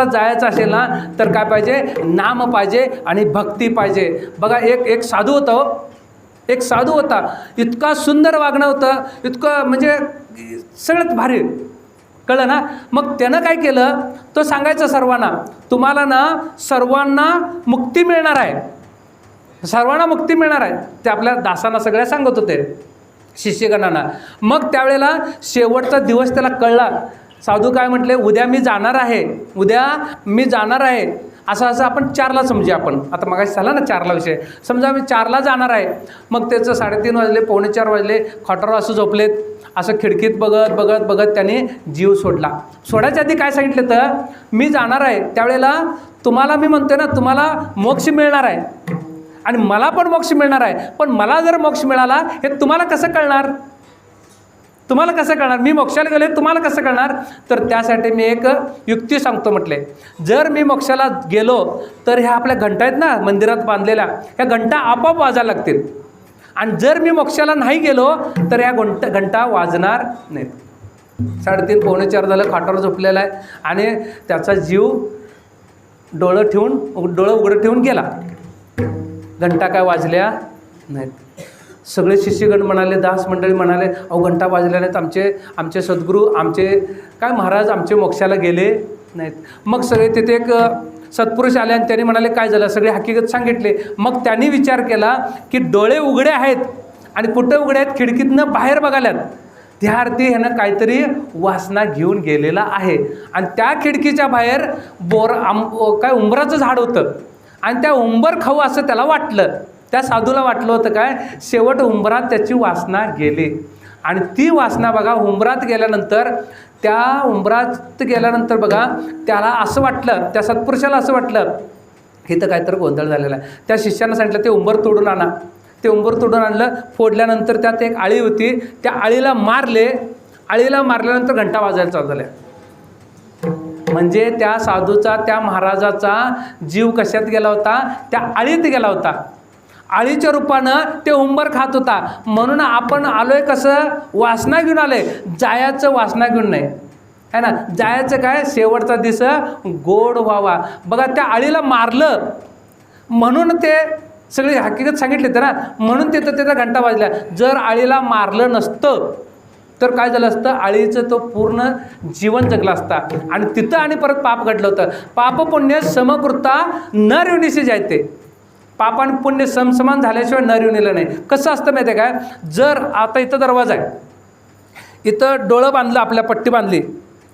तुम्हाला जायचं असेल ना तर काय पाहिजे? नाम पाहिजे आणि भक्ती पाहिजे. बघा एक एक साधू होतं हो. एक साधू होता. इतका सुंदर वागणं होतं. इतकं म्हणजे सगळ्यात भारी. कळलं ना? मग त्यानं काय केलं? तो सांगायचं सर्वांना तुम्हाला ना सर्वांना मुक्ती मिळणार आहे. सर्वांना मुक्ती मिळणार आहे. ते आपल्या दासांना सगळ्या सांगत होते. शिष्यगणांना. मग त्यावेळेला शेवटचा दिवस त्याला कळला. साधू काय म्हटले उद्या मी जाणार आहे उद्या मी जाणार आहे. असं असं आपण चारला समजूया आपण. आता मगाशी झाला ना चारला विषय. समजा मी चारला जाणार आहे. मग त्याचं साडेतीन वाजले पावणे चार वाजले खॉटरवर असं झोपलेत. असं खिडकीत बघत बघत बघत त्याने जीव सोडला. सोडायच्या आधी काय सांगितलं तर मी जाणार आहे. त्यावेळेला तुम्हाला मी म्हणतोय ना तुम्हाला मोक्ष मिळणार आहे. आणि मला पण मोक्ष मिळणार आहे. पण मला जर मोक्ष मिळाला हे तुम्हाला कसं कळणार? तुम्हाला कसं कळणार? मी मोक्षाला गेले तुम्हाला कसं कळणार? तर त्यासाठी मी एक युक्ती सांगतो म्हटले. जर मी मोक्षाला गेलो तर ह्या आपल्या घंटा आहेत ना मंदिरात बांधलेल्या ह्या घंटा आपोआप वाजायला लागतील. आणि जर मी मोक्षाला नाही गेलो तर ह्या घंटा घंटा वाजणार नाहीत. साडेतीन पावणे चार झालं खाटावर झोपलेला आहे. आणि त्याचा जीव डोळं ठेवून उघ- डोळं उघडं ठेवून गेला. घंटा काय वाजल्या नाहीत. सगळे शिष्यगण म्हणाले दास मंडळी म्हणाले अहो घंटा वाजल्या नाहीत आमचे आमचे सद्गुरू आमचे काय महाराज आमचे मोक्षाला गेले नाहीत. मग सगळे तिथे एक सत्पुरुष आले आणि त्यांनी म्हणाले काय झालं? सगळे हकीकत सांगितले. मग त्यांनी विचार केला की डोळे उघडे आहेत आणि कुठं उघडे आहेत? खिडकीतनं बाहेर बघाल्यात. त्या अर्थी ह्यानं काहीतरी वासना घेऊन गेलेला आहे. आणि त्या खिडकीच्या बाहेर बोर आम काय उंबराचं झाड होतं. आणि त्या उंबर खाऊ असं त्याला वाटलं. त्या साधूला वाटलं होतं काय शेवट उंबरात त्याची वासना गेली. आणि ती वासना बघा उंबरात गेल्यानंतर त्या उंबरात गेल्यानंतर बघा त्याला असं वाटलं त्या सत्पुरुषाला असं वाटलं इथं काहीतरी गोंधळ झालेला आहे. त्या शिष्यानं सांगितलं ते उंबर तोडून आणा. ते उंबर तोडून आणलं फोडल्यानंतर त्यात एक आळी होती त्या आळीला मारले आळीला मारल्यानंतर घंटा वाजायला चालू झाल्या. म्हणजे त्या साधूचा त्या महाराजाचा जीव कशात गेला होता? त्या आळीत गेला होता. आळीच्या रूपानं ते उंबर खात होता. म्हणून आपण आलोय कसं? वासना घेऊन आलोय. जायाचं वासना घेऊन नाही. है ना? जायाचं काय? शेवटचा दिस गोड व्हावा. बघा त्या आळीला मारलं. म्हणून ते सगळी हकीकत सांगितली तर ना? म्हणून तिथं त्याचा घंटा वाजला. जर आळीला मारलं नसतं तर काय झालं असतं? आळीचं तो पूर्ण जीवन जगला असता. आणि तिथं आणि परत पाप घडलं होतं. पाप पुण्य समकृता न रेवणीशी जायते. पाप आणि पुण्य समसमान झाल्याशिवाय नर येऊन नाही. कसं असतं माहिती आहे काय जर आता इथं दरवाजा आहे. इथं डोळं बांधलं आपल्या पट्टी बांधली.